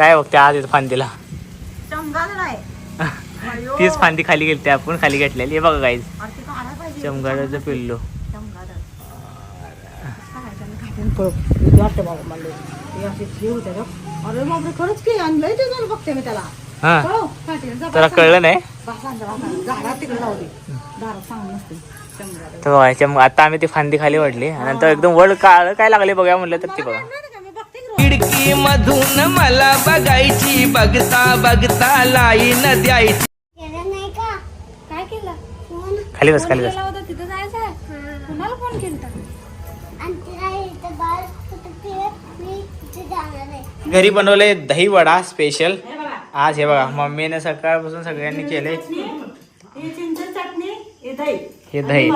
काय बघते आज फांदीला. तीच फांदी खाली गेली ते आपण खाली घेतलेली. हे बघा गाईज. चमगाडाचं पिल्लो. चमगादड़. काढायचं आणि खात्यानं पळ. भीती वाटते बाबा मला. असे होते रे. अरे बापरे खरंच की आणलंय ते झालं बघते मी त्याला. पळव, काठीनं जा, त्याला बस. कळलं नाही. तर आता आम्ही ती फांदी खाली वाढली आणि नंतर एकदम वड काळ काय लागले बघा म्हणलं तर ती बघा. खिडकी मधून मला बघायची बघता बघता लाईन द्यायची. केलं नाही का? काय केलं? फोन? खाली बस खाली बस. केला होता तिथं कुणाला फोन केला आहे घरी बनवले दही वडा स्पेशल आज हे बघा मम्मीने सकाळपासून सगळ्यांनी केले ही चिंच चटणी हे दही. हे दही.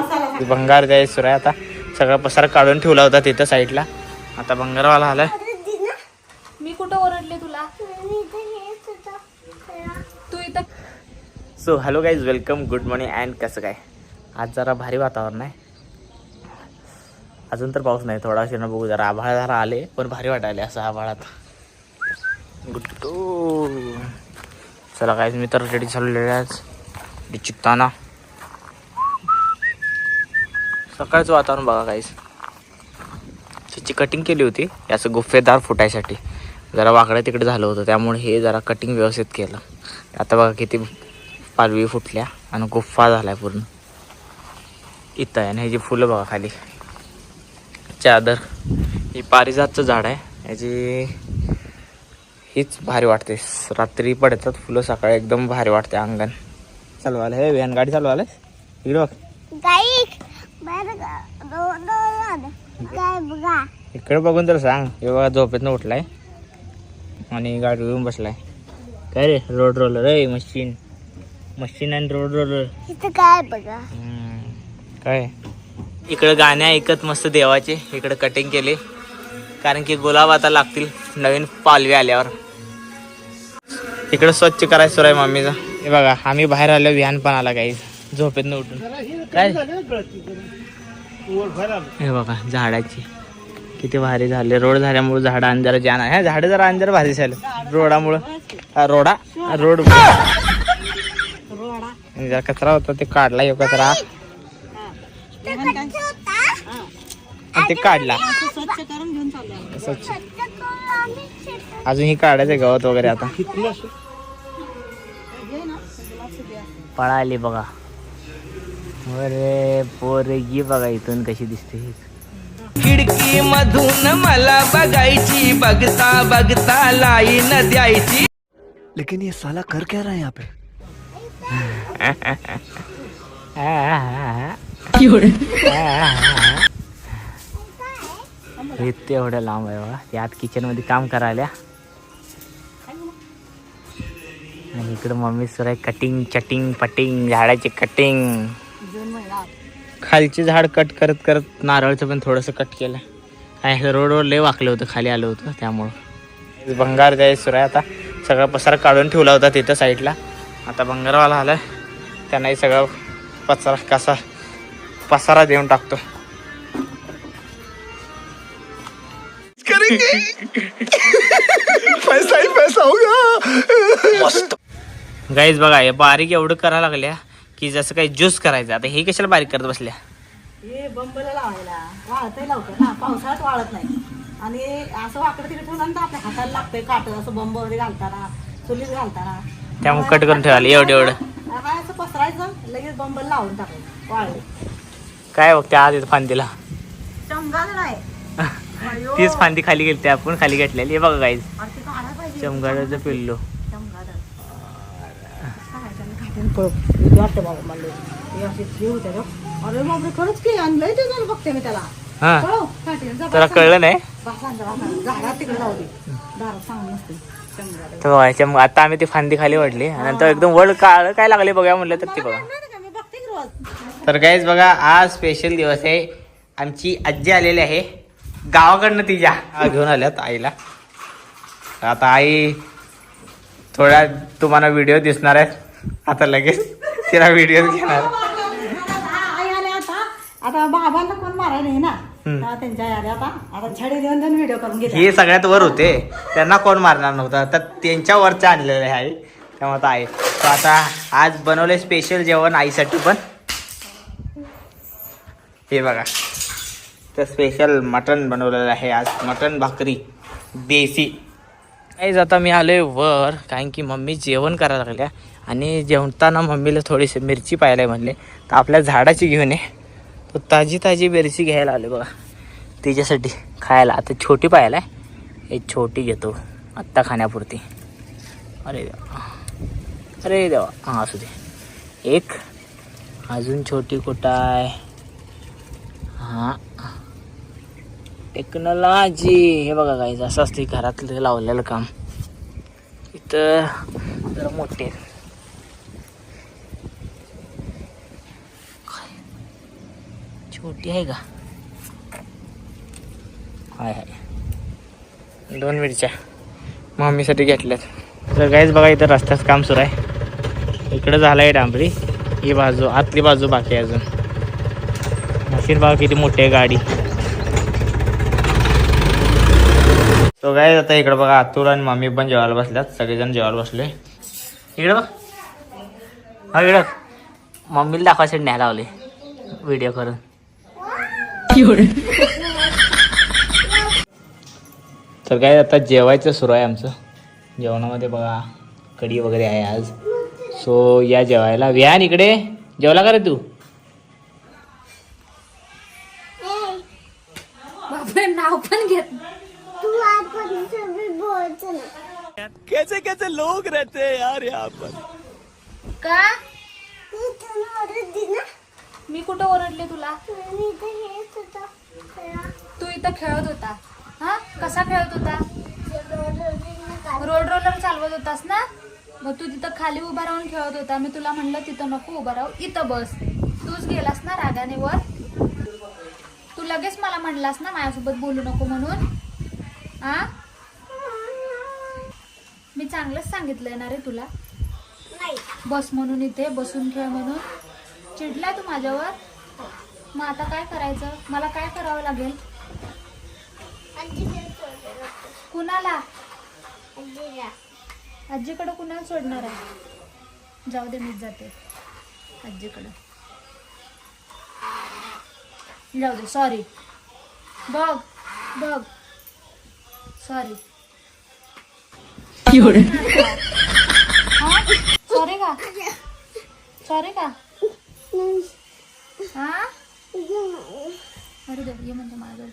भंगार जाय सुरू आहे आता सगळा पसार काढून ठेवला होता तिथं साईडला आता भंगारवाला आलाय मी कुठं ओरडले तुला मी इथं येत होतो तू इथं so hello guys welcome good morning and कसं काय? आज जरा भारी वातावरण आहे. अजून तर पाऊस नाही थोडा शिरणं बघू जरा आभाळ जरा आले पण भारी वाटायले असं आभाळात. गुड्डू. चला गाईज मी तर रेडी चाललेले आज. चिकताना. सकाळचं वातावरण बघा काहीच त्याची कटिंग केली होती याचं असं फुटायसाठी. जरा वाकडं तिकडे झालं होतं त्यामुळे हे जरा कटिंग व्यवस्थित केलं. आता बघा किती पालवी फुटल्या आणि गुफ्फा झालाय पूर्ण. इथं आहे आणि ह्याची फुलं बघा खाली. चादर. ही पारिजातचं झाड आहे. ह्याची हीच भारी वाटते. रात्री पडतात फुलं सकाळी एकदम भारी वाटते अंगण. चालवायला हे व्हॅन गाडी इकडे का? रोड काय बघा? इकडे बघून तर सांग. हे बघा झोपेतनं उठलाय आणि गाडी घेऊन बसलाय. काय रे? रोड रोलर रे मशीन. मशीन आणि रोड रोलर इथं काय बघा? काय? इकडे गाणे ऐकत मस्त देवाचे इकडे कटिंग केले. कारण की गुलाब आता लागतील नवीन पालवी आल्यावर. इकडे स्वच्छ करायचं आहे मम्मीचा. हे बघा आम्ही बाहेर आलो विहान पण आला काही झोपेत उठून. काय? हे बघा झाडाची. किती भारी झाले. रोड झाल्यामुळे झाड अंधार जाण आहे झाड जरा अंधार भारी झालं. रोडामुळं. रोडा? रोड. जरा कचरा होता ते काढला ह्यो कचरा. आणि ते काढला. स्वच्छ करून घेऊन चाललो. स्वच्छ. अजून ही काढायचं गवत वगैरे आता. पळाली बघा. अरे पोरगी बघा इथून कशी दिसते. ही. खिडकी मधून मला बघायची बघता बघता लाईन द्यायची. लेकिन ये साला कर क्या रहा है यहाँ पे? हे एवढं लांब आहे बघा. ते आत किचनमध्ये काम करायला. आणि इकडं मम्मी सुरू आहे कटिंग चटिंग पटिंग झाडाची कटिंग खालचे झाड कट करत करत नारळचं पण थोडंसं कट केलं. काय रोडवर लय वाकलं होतं खाली आलं होतं त्यामुळं. भंगार जाय सुरू आहे आता. सगळा पसारा काढून ठेवला होता तिथं साईडला आता भंगारवाला आलाय. त्यांनाही सगळं पसारा कसा पसारा देऊन टाकतो. पैसा ही पैसा होगा. गाईज बघा हे बारीक एवढं करायला लागल्या की जसं काही ज्यूस करायचं. आता हे कशाला बारीक करत बसल्या? हे बंबला लावायला. वाळतही लवकर ना. पावसाळ्यात वाळत नाही. आणि असं वाकडं तिकडे ठेवलं ना आपल्या हाताला लागतंय काट. असं बंब वगैरे घालताना चुलीत घालताना. त्यामुळे कट करून ठेवायला एवढं एवढं. असं पसरायचं. लगेच बंबल लावून टाकायचं वाळू. काय बघते आज येतं फांदीला. तीच फांदी खाली गेली आपण खाली घेतलेली. हे बघा गाईज. चमगाडाचं पिल्लो. त्याला. कळलं नाही? तर बघा चम आता आम्ही ती फांदी खाली वाढली नंतर एकदम वड काळ काय लागले बघा म्हणलं तर ते बघा तर गाईज बघा आज स्पेशल दिवस आहे आमची आजी आलेली आहे गावाकडनं तिच्या आ, घेऊन आल्यात आईला आता आई थोड्या तुम्हाला व्हिडिओ दिसणार आहे आता लगेच तिला व्हिडिओ घेणार आई आले आता आता ना तेव्हा त्यांच्या याने आता आता छडी देऊन देऊन व्हिडिओ करून घेतला. हे सगळ्यात वर होते. त्यांना कोण मारणार नव्हता. तर त्यांच्या वरचं आणलेलं आहे. त्यामुळे आता आहे. तर आता आज बनवले स्पेशल जेवण आईसाठी पण. हे बघा. तर स्पेशल मटन बनवलेलं आहे आज. मटन भाकरी. देसी. काहीच आता मी आलोय वर कारण की मम्मी जेवण करायला लागल्या. आणि जेवताना मम्मीला थोडीशी मिरची पाहिजे म्हणले. तर आपल्या झाडाची घेऊन ये. तो ताजी ताजी मिरची घ्यायला आले बघा. तिच्यासाठी खायला. आता छोटी पाहायला आहे. एक छोटी घेतो. आत्ता खाण्यापुरती. अरे देवा. अरे देवा. हां असू दे. एक. अजून छोटी कुठं आहे? हां. टेक्नॉलॉजी. हे बघा काय असं असते घरातलं लावलेलं काम. इथं जरा मोठे छोटी आहे का? हाय हाय. दोन मिरच्या मम्मीसाठी घेतल्यात. तर काहीच बघा इथं रस्त्याचं काम सुरू आहे. इकडं झालं आहे डांबरी. ही बाजू आतली बाजू बाकी आहे अजून. मशीन बघा किती मोठी आहे गाडी. तो काय आता इकडं बघा आतूर आणि मम्मी पण जेवायला बसल्यात. सगळेजण जेवायला बसले. इकडं बघ. हा इकडं मम्मीला दाखवायसाठी न्यायला लावले. व्हिडिओ करून. तर काय आता जेवायचं सुरू आहे आमचं. जेवणामध्ये बघा कढी वगैरे आहे आज. सो या जेवायला. व्यान इकडे. जेवला का रे तू? नाव पण घेत तू आपण सगळी बोलतो ना कैसे कैसे लोग रहते हैं यार यहाँ पर? का? मी कुठं ओरडले तुला. तू इथं खेळत होता. हा? कसा खेळत होता. रोड रोलर चालवत होतास ना? मग तू तिथं खाली उभा राहून खेळत होता. मी तुला म्हणलं तिथं नको उभा राहू. इथं बस. तूच गेलास ना रागाने वर? तू लगेच मला म्हणलास ना माझ्यासोबत बोलू नको म्हणून? हा मी चांगलंच सांगितलंय ना रे तुला. नाही. बस म्हणून इथे बसून खेळ म्हणून. चिडला तू माझ्यावर? मग आता काय करायचं? मला काय करावं लागेल? कुणाला? आजीकडं कुणाला सोडणार आहे? जाऊ दे मीच जाते. आजीकडं. जाऊ दे सॉरी बघ बघ. सॉरी सॉरी का? सॉरी का? हा? अरे देव ये म्हणजे माझं.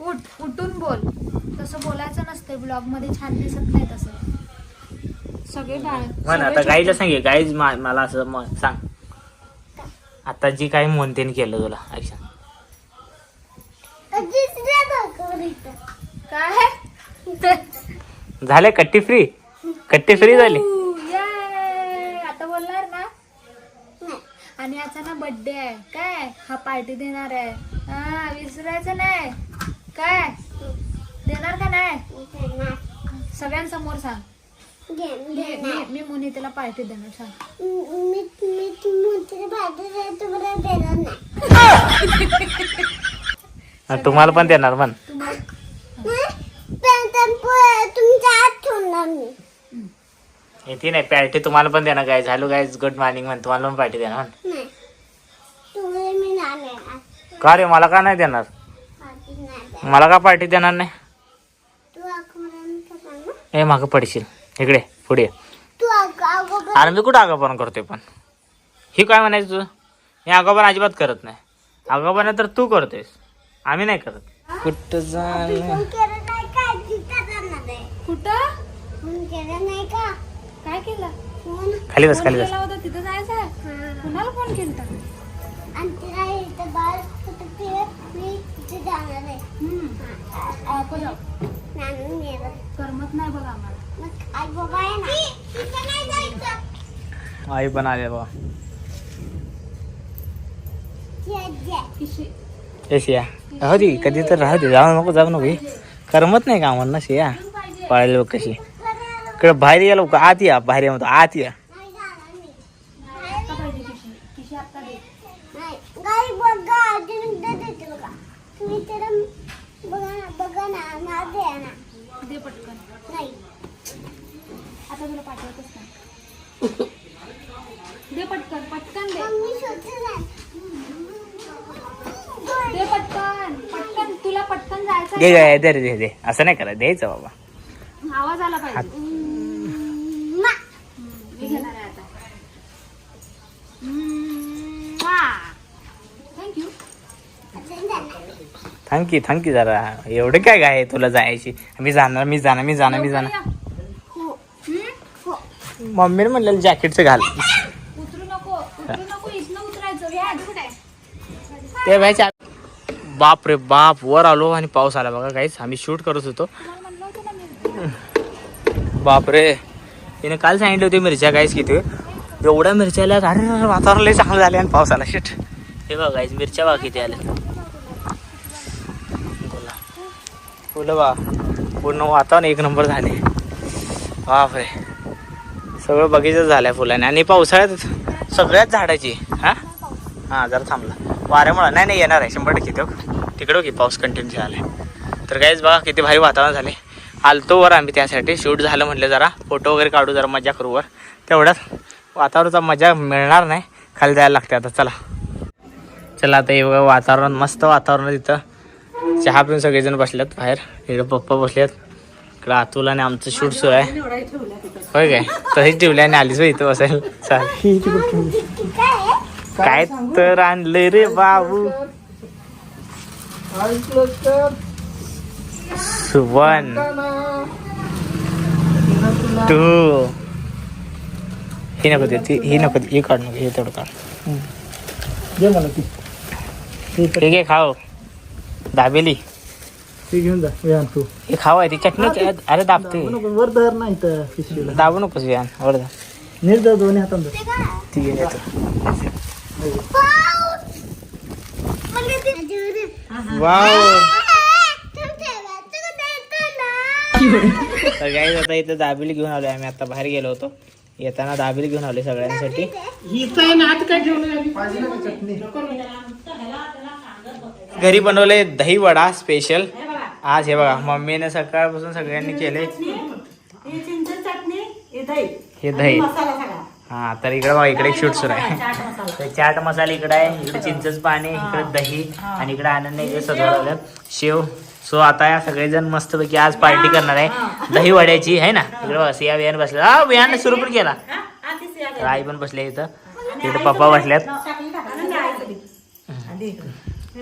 उठ उठून बोल. तसं बोलायचं नसते ब्लॉगमध्ये छान दिसत नाही तसं. सगळे बाळ म्हण आता गाईला सांगे गाईज मला असं म- सांग. आता जी काही म्हणते केलं तुला ऐका दुसऱ्या भागावर येतं. काय? झाले कट्टी फ्री कट्टी फ्री झाली! आता बोलणार ना नाही. आणि याचा ना बर्थडे आहे काय हा पार्टी देणार आहे हा विसरायचं नाही काय देणार का नाही. सगळ्यांसमोर सांग घे- मी देणार. मी- मी मुनितेला पार्टी देणार सांग मी तुम्हाला देणार नाही आणि तुम्हाला पण देणार पण तुमच्या हात ठेवणार मी येते नाही पार्टी तुम्हाला पण देणार काय झालो काय गुड मॉर्निंग म्हण. तुम्हाला पण पार्टी देणार. म्हण. नाही मी नाही देणार का रे मला का नाही देणार? पार्टी नाही देणार. मला का पार्टी देणार नाही? तू करणार ना? हे मागं पडशील. इकडे पुढे. तू अग- अगोदर अरे मी कुठं आगापण करतोय पण? ही काय म्हणायचं तुझं मी आगापण अजिबात करत नाही. आगापण तर तू करतोयस. आम्ही नाही करत. कुठं जा फोन केला नाही का तिथं जाणार आहे कुठं फोन केला नाही का? काय केलं? फोन? खाली बस खाली बस. केला होता तिथं जायचं आहे? हा. कुणाला फोन केलता? आणि तिला इथं बाळ होतं ते मी तिथे जाणार आहे. आपण नानू नेलं. करमत नाही बघ आम्हाला. मग आई बाबा आहे ना? तिथं नाही जायचं. आई पण आले बा ती आजी आहे. किशी. येस या राहू दे कधी तर राहू दे. जाऊ नको जाऊ नको. हे. करमत नाही का आम्हाला ना शिया? पाळायला बघ कशी? इकडे बाहेर या लोक आत या बाहेर या म्हणतो आत या. दे दे पटकन. पटकन तुला पटकन जायचं दे दे दे असं नाही करा द्यायचं बाबा. आवाज आला पाहिजे. थँक्यू थँक्यू जरा. एवढं काय काय तुला जायची? मी जाणार मी जाणार मी जाणार मी जाणार. मम्मीने म्हणलेलं जॅकेटचं घाल. उतरू नको उतरू नको इथनं उतरायचं. व्याज ते व्हायच्या बाप रे बाप वर आलो आणि पाऊस आला. बघा काहीच आम्ही शूट करत होतो. म्हणलं होतं ना मी. बाप रे. तिने काल सांगितले होते मिरच्या काहीच किती एवढ्या मिरच्या आल्या अरे अरे, वातावरण लय चांगलं झाले आणि पाऊस आला. शेट हे बघा guys, मिरच्या बघा किती आल्या बोला फुलं बा पूर्ण वातावरण एक नंबर झाले. बापरे. सगळं बगीचाच झालंय फुलाने. आणि पावसाळ्यात सगळ्याच झाडाची हां? हां जरा थांबला. वाऱ्यामुळं. नाही नाही येणार आहे. शंभर टक्के तो तिकडं की पाऊस कंटिन्यू झाला तर काहीच बघा किती भारी वातावरण झाले आलतो वर आम्ही त्यासाठी. शूट झालं म्हटलं जरा. फोटो वगैरे काढू जरा मजा करू वर. तेवढ्याच वातावरणाचा मजा मिळणार नाही. खाली जायला लागते आता. चला. चला आता हे वातावरण मस्त वातावरण तिथं. चहा पिऊन सगळेजण बसल्यात बाहेर. इकडे पप्पा बसल्यात इकडं अतुल आणि आमचं शूट सुरू आहे. होय काय? तशीच ठेवली आणि आलीच इथं बसायला. चालेल काय तर आणलंय रे बाबू. वन टू ही नको ती- ही नको ही काढ नको हे तेवढं काढ. ठीक आहे खाओ. दाबेली. ती घेऊन जा विहान तू. हे आहे चटणी अरे दाबते. वर धर नाही तर पिशवीला. दाबू नकोस विहान वर जा नीट धर दोन्ही हातान ती घेऊन येतो वाव. तर काही आता इथं दाबेली घेऊन आलोय आम्ही. आता बाहेर गेलो होतो. येताना दाबेली घेऊन आलोय सगळ्यांसाठी. घरी बनवले दही वडा स्पेशल आज हे बघा मम्मीने सकाळपासून सगळ्यांनी केले. ही ही दही. हे दही. मसाला सगळा. हा तर इकडे बघा इकडे एक शूट सुरू आहे. चाट मसाला. तर चाट मसाला इकडे आहे इकडे चिंचच पाणी इकडे दही आणि इकडे आनंद इकडे सगळं लावलं शेव. सो आता या सगळेजण मस्तपैकी आज पार्टी करणार आहे. दही वड्याची आहे ना? इकडे बघा सिया बियान बसला. हा बियान सुरू पण केला. आई पण बसले इथं. तिकडे पप्पा बसल्यात.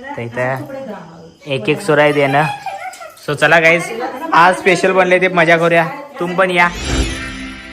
टाकली तर इथं एक एक सुराय आहे देणं. सो चला गाईज आज स्पेशल बनले ते मजा करूया. तुम पण या.